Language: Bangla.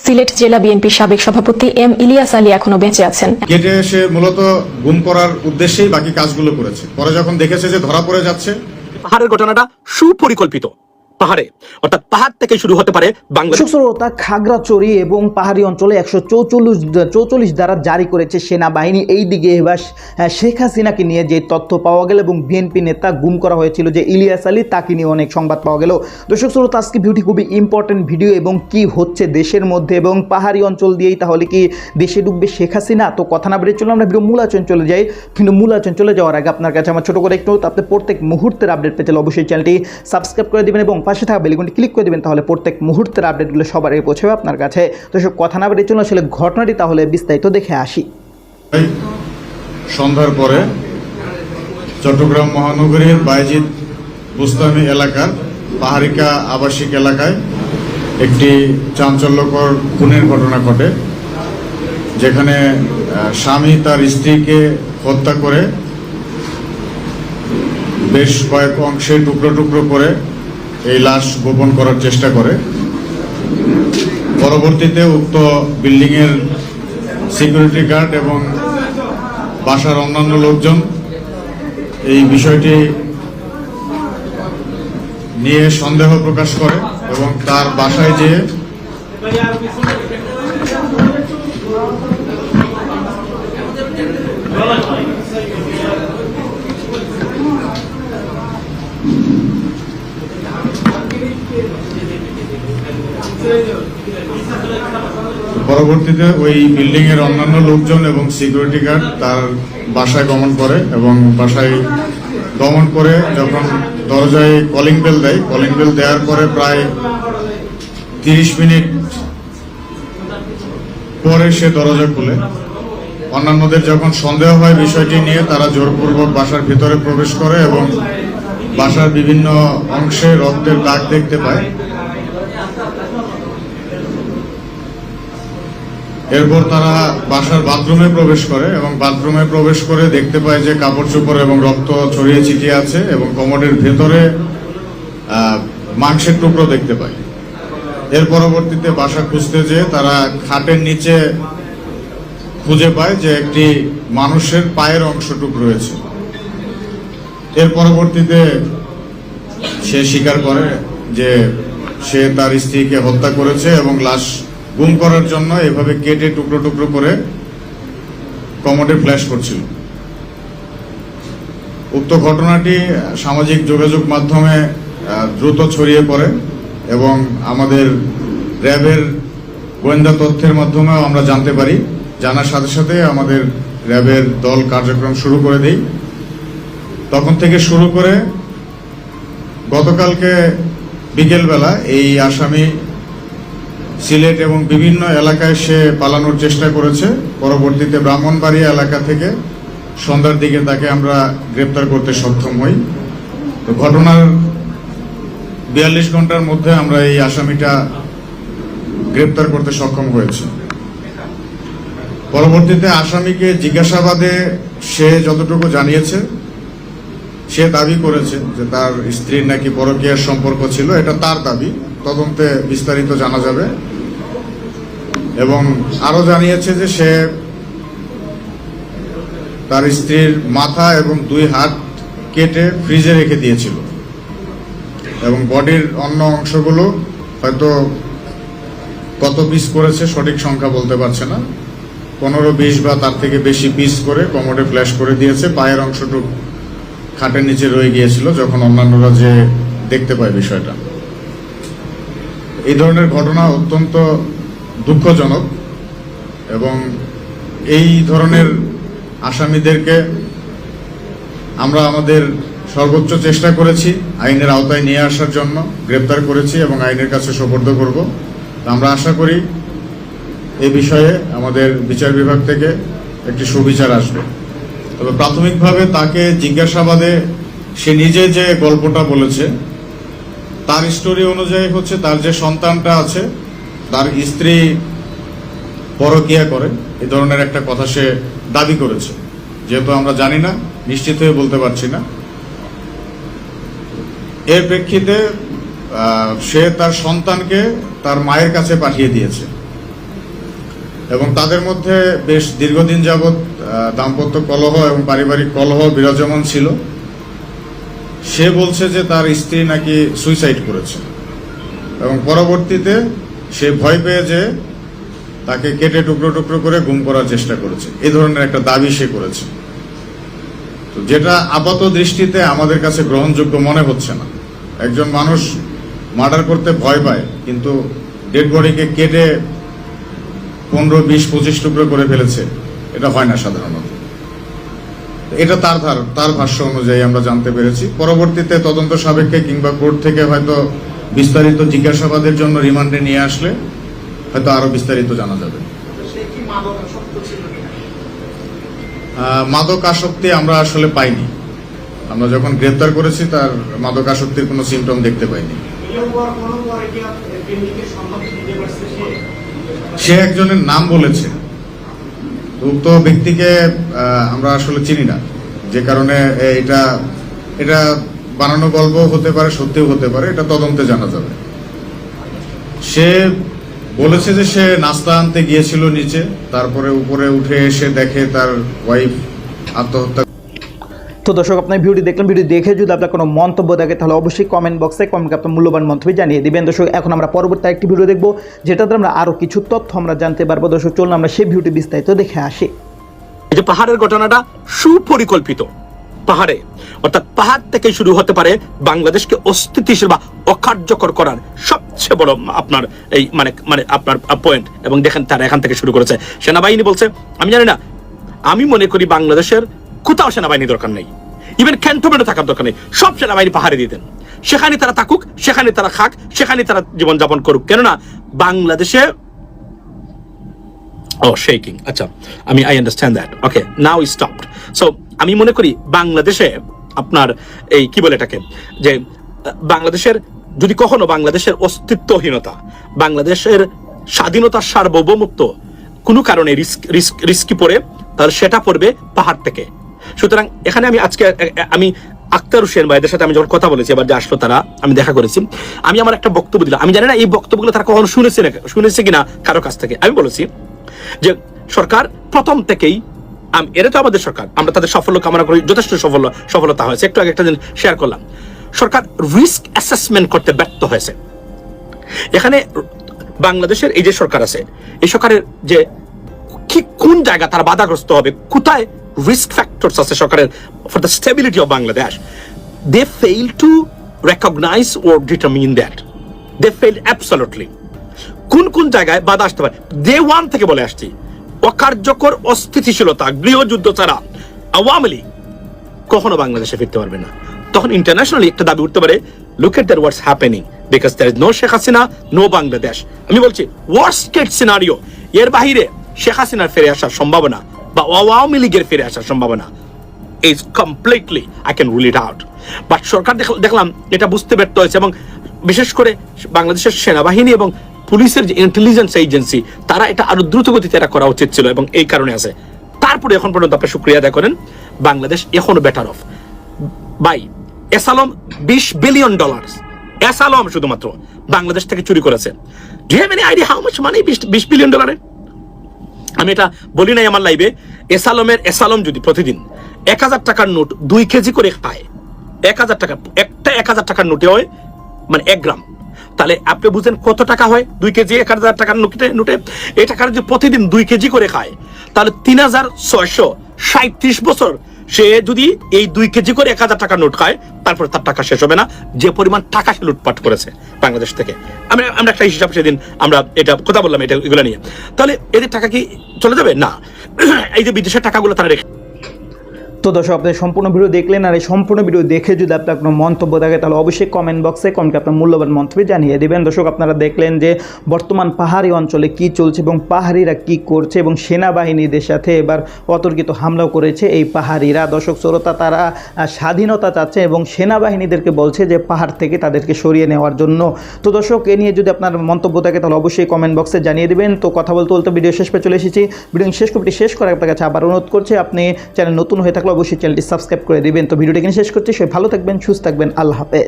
সিলেট জেলা বিএনপির সাবেক সভাপতি এম ইলিয়াস আলী এখনও বেঁচে আছেন। কেটে এসে মূলত গুম করার উদ্দেশ্যেই বাকি কাজগুলো করেছে। পরে যখন দেখেছে যে ধরা পড়ে যাচ্ছে পাহাড়ের ঘটনাটা সুপরিকল্পিত। পাহাড়ে। অর্থাৎ পাহাড় থেকে শুরু হতে পারে বাংলাদেশ। শ্রোতা খাগড়াছড়ি এবং পাহাড়ি অঞ্চলে একশো চৌচল্লিশ চৌচল্লিশ দ্বারা জারি করেছে সেনাবাহিনী। এই দিকে এবার শেখ হাসিনাকে নিয়ে যে তথ্য পাওয়া গেল এবং বিএনপি নেতা গুম করা হয়েছিল যে ইলিয়াস আলী, তাকে নিয়ে অনেক সংবাদ পাওয়া গেল। দর্শক শ্রোতা, আজকে ভিডিওটি খুবই ইম্পর্টেন্ট ভিডিও এবং কি হচ্ছে দেশের মধ্যে এবং পাহাড়ি অঞ্চল দিয়েই তাহলে কি দেশে ডুববে শেখ হাসিনা? তো কথা না বেরিয়ে চলো আমরা ভিডিও মূল আচরণ চলে যাই। কিন্তু মূল আচরণ চলে যাওয়ার আগে আপনার কাছে আমার ছোট করে একটু আপনি প্রত্যেক মুহূর্তের আপডেট হলে অবশ্যই চ্যানেলটি সাবস্ক্রাইব করে দিবেন এবং পাশে থাকা বেলিকনটি ক্লিক করে দিবেন, তাহলে প্রত্যেক মুহূর্তের আপডেটগুলো সবার আগে পৌঁছবে আপনার কাছে। তো সব কথা না বেরিয়ে চলো আসলে ঘটনাটি তাহলে বিস্তারিত দেখে আসি। সন্ধ্যার পরে চট্টগ্রাম মহানগরীর বাইজিদ বুস্তামি এলাকার পাহাড়িকা আবাসিক এলাকায় একটি চাঞ্চল্যকর খুনের ঘটনা ঘটে, যেখানে স্বামী তার স্ত্রীকে হত্যা করে বেশ কয়েক অংশে টুকরো টুকরো করে এই লাশ গোপন করার চেষ্টা করে। পরবর্তীতে উক্ত বিল্ডিংয়ের সিকিউরিটি গার্ড এবং বাসার অন্যান্য লোকজন এই বিষয়টি নিয়ে সন্দেহ প্রকাশ করে এবং তার বাসায় যেয়ে পরবর্তীতে ওই বিল্ডিং এর অন্যান্য লোকজন এবং সিকিউরিটি গার্ড তার বাসায় গমন করে এবং বাসায় গমন করে যখন দরজায় কলিং বেল দেয় কলিং বেল দেওয়ার পরে প্রায় তিরিশ মিনিট পরে সে দরজা খুলে। অন্যান্যদের যখন সন্দেহ হয় বিষয়টি নিয়ে, তারা জোরপূর্বক বাসার ভিতরে প্রবেশ করে এবং বাসার বিভিন্ন অংশে রক্তের দাগ দেখতে পায়। এরপর তারা বাসার বাথরুমে প্রবেশ করে এবং বাথরুমে প্রবেশ করে দেখতে পায় যে কাপড় চোপড় এবং রক্ত ছড়িয়ে ছিটিয়ে আছে এবং কমোডের ভেতরে মাংসের টুকরো দেখতে পায়। এর পরবর্তীতে বাসা খুঁজতে যেয়ে তারা খাটের নিচে খুঁজে পায় যে একটি মানুষের পায়ের অংশটুক রয়েছে। এর পরবর্তীতে সে স্বীকার করে যে সে তার স্ত্রীকে হত্যা করেছে এবং লাশ গুম করার জন্য এভাবে কেটে টুকরো টুকরো করে কমোডে ফ্ল্যাশ করছিল। উক্ত ঘটনাটি সামাজিক যোগাযোগ মাধ্যমে দ্রুত ছড়িয়ে পড়ে এবং আমাদের র্যাবের গোয়েন্দা তথ্যের মাধ্যমেও আমরা জানতে পারি। জানার সাথে সাথে আমাদের র্যাবের দল কার্যক্রম শুরু করে দেই। তখন থেকে শুরু করে গতকালকে বিকেলবেলা এই আসামি সিলেট এবং বিভিন্ন এলাকায় সে পালানোর চেষ্টা করেছে। পরবর্তীতে ব্রাহ্মণবাড়িয়া এলাকা থেকে সন্ধ্যার দিকে তাকে আমরা গ্রেপ্তার করতে সক্ষম হই। তো ঘটনার বিয়াল্লিশ ঘণ্টার মধ্যে আমরা এই আসামিটা গ্রেপ্তার করতে সক্ষম হয়েছে। পরবর্তীতে আসামিকে জিজ্ঞাসাবাদে সে যতটুকু জানিয়েছে, সে দাবি করেছে যে তার স্ত্রীর নাকি পরকীয়ার সম্পর্ক ছিল, এটা তার দাবি। তদন্তে বিস্তারিত জানা যাবে। এবং আরও জানিয়েছে যে সে তার স্ত্রীর মাথা এবং দুই হাত কেটে ফ্রিজে রেখে দিয়েছিল। এবং বডির অন্য অংশগুলো হয়তো কত পিস করেছে সঠিক সংখ্যা বলতে পারছে না। পনেরো বিশ বা তার থেকে বেশি পিস করে কমোডে ফ্ল্যাশ করে দিয়েছে। পায়ের অংশটুকু খাটের নিচে রয়ে গিয়েছিল, যখন অন্যান্যরা যে দেখতে পায় বিষয়টা। এই ধরনের ঘটনা অত্যন্ত দুঃখজনক এবং এই ধরনের আসামিদেরকে আমরা আমাদের সর্বোচ্চ চেষ্টা করেছি আইনের আওতায় নিয়ে আসার জন্য, গ্রেপ্তার করেছি এবং আইনের কাছে সোপর্দ করব। আমরা আশা করি এ বিষয়ে আমাদের বিচার বিভাগ থেকে একটি সুবিচার আসবে। তবে প্রাথমিকভাবে তাকে জিজ্ঞাসাবাদে সে নিজে যে গল্পটা বলেছে তার স্টোরি অনুযায়ী হচ্ছে তার যে সন্তানটা আছে, তার স্ত্রী পরকিয়া করে, এ ধরনের একটা কথা সে দাবি করেছে। যেহেতু আমরা জানি না, নিশ্চিত হয়ে বলতে পারছি না। এর প্রেক্ষিতে সে তার সন্তানকে তার মায়ের কাছে পাঠিয়ে দিয়েছে। এবং তাদের মধ্যে বেশ দীর্ঘদিন যাবৎ দাম্পত্য কলহ এবং পারিবারিক কলহ বিরাজমান ছিল। সে বলছে যে তার স্ত্রী নাকি সুইসাইড করেছে। এবং পরবর্তীতে সে ভয় পেয়ে যে তাকে কেটে টুকরো টুকরো করে গুম করার চেষ্টা করেছে। এই ধরনের একটা দাবি সে করেছে। তো যেটা আপাত দৃষ্টিতে আমাদের কাছে গ্রহণযোগ্য মনে হচ্ছে না। একজন মানুষ মার্ডার করতে ভয় পায়, কিন্তু ডেড বডিকে কেটে পনেরো, বিশ, পঁচিশ টুকরো করে ফেলেছে, এটা হয় না সাধারণত। এটা তার ধার তার ভাষ্য অনুযায়ী আমরা জানতে পেরেছি। পরবর্তীতে তদন্ত সাপেক্ষে কিংবা কোর্ট থেকে হয়তো বিস্তারিত জিজ্ঞাসাবাদের জন্য রিমান্ডে নিয়ে আসলে হয়তো আরও বিস্তারিত জানা যাবে। মাদক আসক্তি আমরা আসলে পাইনি। আমরা যখন গ্রেপ্তার করেছি তার মাদক আসক্তির কোনো সিমটম দেখতে পাইনি। সে একজনের নাম বলেছে। উক্ত ব্যক্তিকে আমরা আসলে চিনি না। যে কারণে এটা এটা বানানো গল্প হতে পারে, সত্যিও হতে পারে, এটা তদন্তে জানা যাবে। সে বলেছে যে সে নাস্তা আনতে গিয়েছিল নিচে, তারপরে উপরে উঠে এসে দেখে তার ওয়াইফ আত্মহত্যা তো দর্শক আপনার ভিডিও দেখলেন, ভিডিও দেখে যদি আপনার কোনো মন্তব্য থাকে, তাহলে অবশ্যই কমেন্ট বক্সে কমেন্ট আপনার মূল্যবান মন্তব্য জানিয়ে দেবেন। দর্শক, এখন আমরা পরবর্তী একটি ভিডিও দেখব যেটাতে আমরা আরও কিছু তথ্য আমরা জানতে পারব। দর্শক, চলুন আমরা সেই ভিডিওটি বিস্তারিত দেখে আসি। এই যে পাহাড়ের ঘটনাটা সুপরিকল্পিত। পাহাড়ে, অর্থাৎ পাহাড় থেকে শুরু হতে পারে বাংলাদেশকে অস্থিতিশীল বা অকার্যকর করার সবচেয়ে বড় আপনার এই মানে মানে আপনার পয়েন্ট এবং দেখেন তারা এখান থেকে শুরু করেছে। সেনাবাহিনী বলছে, আমি জানি না, আমি মনে করি বাংলাদেশের কোথাও সেনাবাহিনী দরকার নেই। ইভেন ক্যান্টনমেন্টে থাকার দরকার নেই। সব সেনাবাহিনী পাহাড়ে দিয়ে দেন। সেখানে তারা থাকুক সেখানে তারা খাক সেখানে তারা জীবনযাপন করুক। কেননা বাংলাদেশে ও শেকিং আচ্ছা আমি I understand that okay now stopped so আমি মনে করি বাংলাদেশে আপনার এই কি বলে এটাকে? যে বাংলাদেশের, যদি কখনো বাংলাদেশের অস্তিত্বহীনতা, বাংলাদেশের স্বাধীনতার সার্বভৌমত্ব কোনো কারণে রিস্ক রিস্ক রিস্কি পড়ে, তাহলে সেটা পড়বে পাহাড় থেকে। সুতরাং এখানে আমি আজকে আমি আক্তার হোসেন ভাইদের সাথে আমি যখন কথা বলেছি এবার যে আসলো তারা, আমি দেখা করেছি। আমি আমার একটা বক্তব্য দিলাম। আমি জানি না এই বক্তব্যগুলো তারা কখনো শুনেছে না শুনেছে কিনা কারও কাছ থেকে। আমি বলেছি যে সরকার প্রথম থেকেই এরা তো আমাদের সরকার, আমরা তাদের সাফল্য কামনা করি, যথেষ্ট সফল সফলতা হয়েছে। একটু আগে একটা জিনিস শেয়ার করলাম। সরকার রিস্ক অ্যাসেসমেন্ট করতে ব্যর্থ হয়েছে। এখানে বাংলাদেশের এই যে সরকার আছে, এই সরকারের যে কি কোন জায়গা তারা বাধাগ্রস্ত হবে? কোথায় রিস্ক ফ্যাক্টরস আছে সরকারের for the stability of Bangladesh they fail to recognize or determine that they fail absolutely কোন কোন জায়গায় বাধা আসতে পারে? ডে ওয়ান থেকে বলে আসছি, অকার্যকর অস্থিতিশীলতা, গৃহযুদ্ধ ছাড়া আওয়ামী লীগ কখনো বাংলাদেশে ফিরতে পারবে না। তখন ইন্টারন্যাশনালি একটা দাবি উঠতে পারে look at that what's happening because there is no Sheikh Hasina no Bangladesh আমি বলছি ওয়ার্স্ট কেট সিনারিও এর বাহিরে শেখ হাসিনার ফিরে আসার সম্ভাবনা বা আওয়ামী লীগের ফিরে আসার সম্ভাবনা is completely I can rule it out but সরকার দেখলাম এটা বুঝতে ব্যর্থ হয়েছে এবং বিশেষ করে বাংলাদেশের সেনাবাহিনী এবং পুলিশের যে ইন্টেলিজেন্স এজেন্সি তারা এটা আরও দ্রুত গতিতে এটা করা উচিত ছিল এবং এই কারণে আছে। তারপরে এখন পর্যন্ত আপনি শুক্রিয়া আদায় করেন। বাংলাদেশ এখনও বেটার অফ বাই এসালম বিশ বিলিয়ন ডলার এসালম শুধুমাত্র বাংলাদেশ থেকে চুরি করেছে। Do have any idea how much money বিশ বিলিয়ন ডলারে আমি এটা বলি নাই আমার লাইভে এসালমের এসালম যদি প্রতিদিন এক হাজার টাকার নোট দুই কেজি করে খায় এক হাজার টাকা, একটা এক হাজার টাকার নোটে হয় মানে এক গ্রাম। তাহলে আপনি বুঝেন কত টাকা হয় দুই কেজি, এক হাজার টাকার নোটে নোটে? এই টাকার যদি প্রতিদিন দুই কেজি করে খায়, তাহলে তিন হাজার ছয়শো সাঁত্রিশ বছর সে যদি এই দুই কেজি করে এক হাজার টাকা নোট খায়, তারপরে তার টাকা শেষ হবে না। যে পরিমাণ টাকা সে লুটপাট করেছে বাংলাদেশ থেকে। আমরা আমরা একটা হিসাব সেদিন আমরা এটা কথা বললাম এটা এগুলো নিয়ে। তাহলে এদের টাকা কি চলে যাবে? না। এই যে বিদেশের টাকাগুলো তারা রেখে তো দর্শক আপনি সম্পূর্ণ ভিডিও দেখলেন আর এই সম্পূর্ণ ভিডিও দেখে যদি আপনার কোনো মন্তব্য থাকে, তাহলে অবশ্যই কমেন্ট বক্সে কমেন্ট আপনার মূল্যবান মন্তব্য জানিয়ে দেবেন। দর্শক, আপনারা দেখলেন যে বর্তমান পাহাড়ি অঞ্চলে কি চলছে এবং পাহাড়িরা কি করছে এবং সেনাবাহিনীদের সাথে এবার অতর্কিত হামলাও করেছে এই পাহাড়িরা। দর্শক, শ্রোতা, তারা স্বাধীনতা চাচ্ছে এবং সেনাবাহিনীদেরকে বলছে যে পাহাড় থেকে তাদেরকে সরিয়ে নেওয়ার জন্য। তো দর্শক, এ নিয়ে যদি আপনার মন্তব্য থাকে, তাহলে অবশ্যই কমেন্ট বক্সে জানিয়ে দেবেন। তো কথা বলতে বলতে ভিডিও শেষ পে চলে এসেছি। ভিডিও শেষ কপিটি শেষ করার আপনার কাছে আবার অনুরোধ করছে, আপনি চ্যানেল নতুন হয়ে থাকলে অবশ্যই চ্যানেলটি সাবস্ক্রাইব করে দিবেন। তো ভিডিওটি এখানে শেষ করছি। সে ভালো থাকবেন, সুস্থ থাকবেন। আল্লাহ হাফেজ।